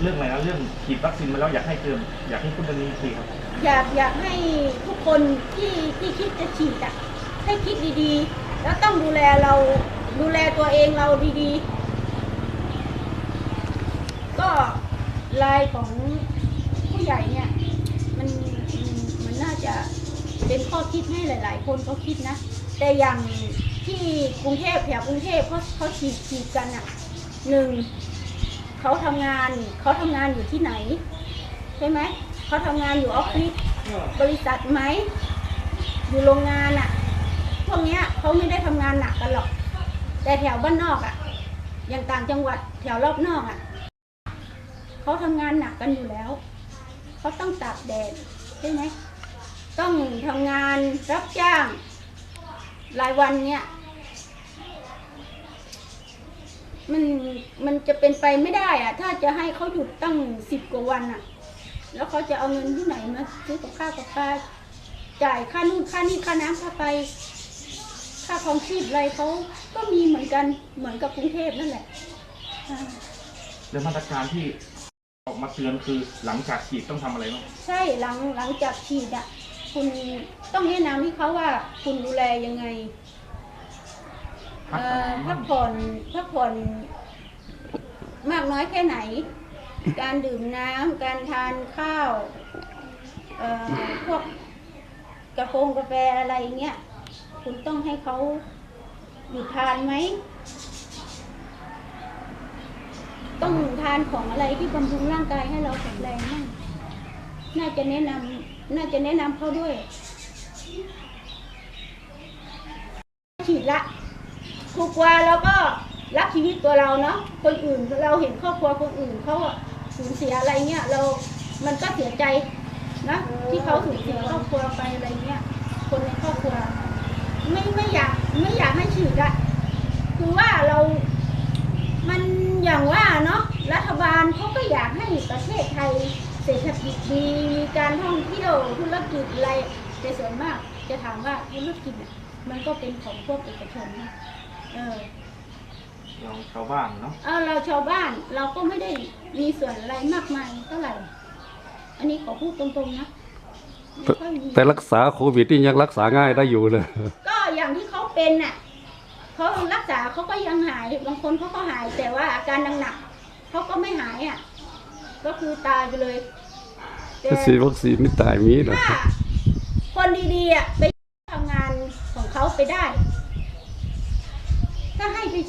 เรื่องอะไรนะเรื่องฉีดวัคซีนมาแล้วอยากให้เติมอยากให้พูดเรื่องนี้อีกทีครับ อยากอยากให้ทุกคนที่ที่คิดจะฉีดอะให้คิดดีๆ แล้วต้องดูแลเราดูแลตัวเองเราดีๆ ก็ลายของผู้ใหญ่เนี่ยมันมันน่าจะเป็นข้อคิดให้หลาย ๆ คนเขาคิดนะ แต่อย่างที่กรุงเทพแถวกรุงเทพเขาเขาฉีดฉีดกันอะหนึ่ง เขาทำงานเขาทำงานอยู่ที่ไหน ใช่ไหมเขาทำงานอยู่ออฟฟิศบริษัทไหมอยู่โรงงานอะ่ะพวกเนี้ยเขาไม่ได้ทำงานหนักกันหรอก แต่แถวบ้านนอกอะ่ะ อย่างต่างจังหวัดแถวรอบนอกอะ่ะเขาทำงานหนักกันอยู่แล้วเขาต้องตากแดดใช่ไหมต้องทำงานรับจ้างรายวันเนี่ย มันมันจะเป็นไปไม่ได้อะถ้าจะให้เขาหยุดตั้งสิบกว่าวันอะแล้วเขาจะเอาเงินที่ไหนมาซื้อกับข้าวกับปลาจ่ายค่านู่นค่านี่ค่าน้ำค่าไฟค่าครองชีพอะไรเขาก็มีเหมือนกันเหมือนกับกรุงเทพนั่นแหละอ่าเรื่องมาตรการที่ออกมาเตือนคือหลังจากฉีดต้องทำอะไรบ้างใช่หลังหลังจากฉีดอะคุณต้องแนะนำให้เขาว่าคุณดูแลยังไง พักเอ่ผ่อนพักผ่อนพักผ่อนมากน้อยแค่ไหน การดื่มน้ำการทานข้าวเอ่อพวกกาแฟกาแฟอะไรเงี้ยคุณต้องให้เขาหยุดทานไหม ต้องทานของอะไรที่บำรุงร่างกายให้เราแข็งแรงมั่งน่าจะแนะนำน่าจะแนะนำเขาด้วย ฉีดละ ถูกกว่าแล้วก็รักชีวิตตัวเราเนาะคนอื่นเราเห็นครอบครัวคนอื่นเขาสูญเสียอะไรเงี้ยเรา มันก็เสียใจนะที่เขาสูญเสียครอบครัวไปอะไรเงี้ยคนในครอบครัว ไม่ไม่อยากไม่อยากให้ฉีดอะคือว่าเรามันอย่างว่าเนาะรัฐบาลเขาก็อยากให้ประเทศไทยเศรษฐกิจดีมีการท่องเที่ยวธุรกิจอะไรแต่ส่วนมากจะถามว่าธุรกิจเนี่ยมันก็เป็นของพวกเอกชนนะ เออ เราชาวบ้านเนาะเอาเราชาวบ้านเราก็ไม่ได้มีส่วนอะไรมากมายเท่าไหร่ อันนี้ขอพูดตรงๆนะไม่ค่อยมีแต่รักษาโควิดนี่ยังรักษาง่ายได้อยู่เลย ก็อย่างที่เขาเป็นน่ะเขารักษาเขาก็ยังหายบางคนเขาก็หาย แต่ว่าอาการหนักๆเขาก็ไม่หายอะ ก็คือตายไปเลยแต่ฉีดวัคซีนนี่ตายมีนะถ้าคนดีๆอะไปทำงานของเขาไปได้ถ้าให้ไป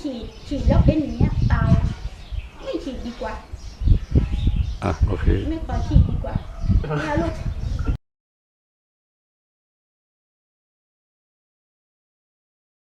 ฉีดฉีดแล้วเป็นอย่างเงี้ยตายอะไม่ฉีดดีกว่า อะโอเค ไม่ขอฉีดดีกว่านะลูก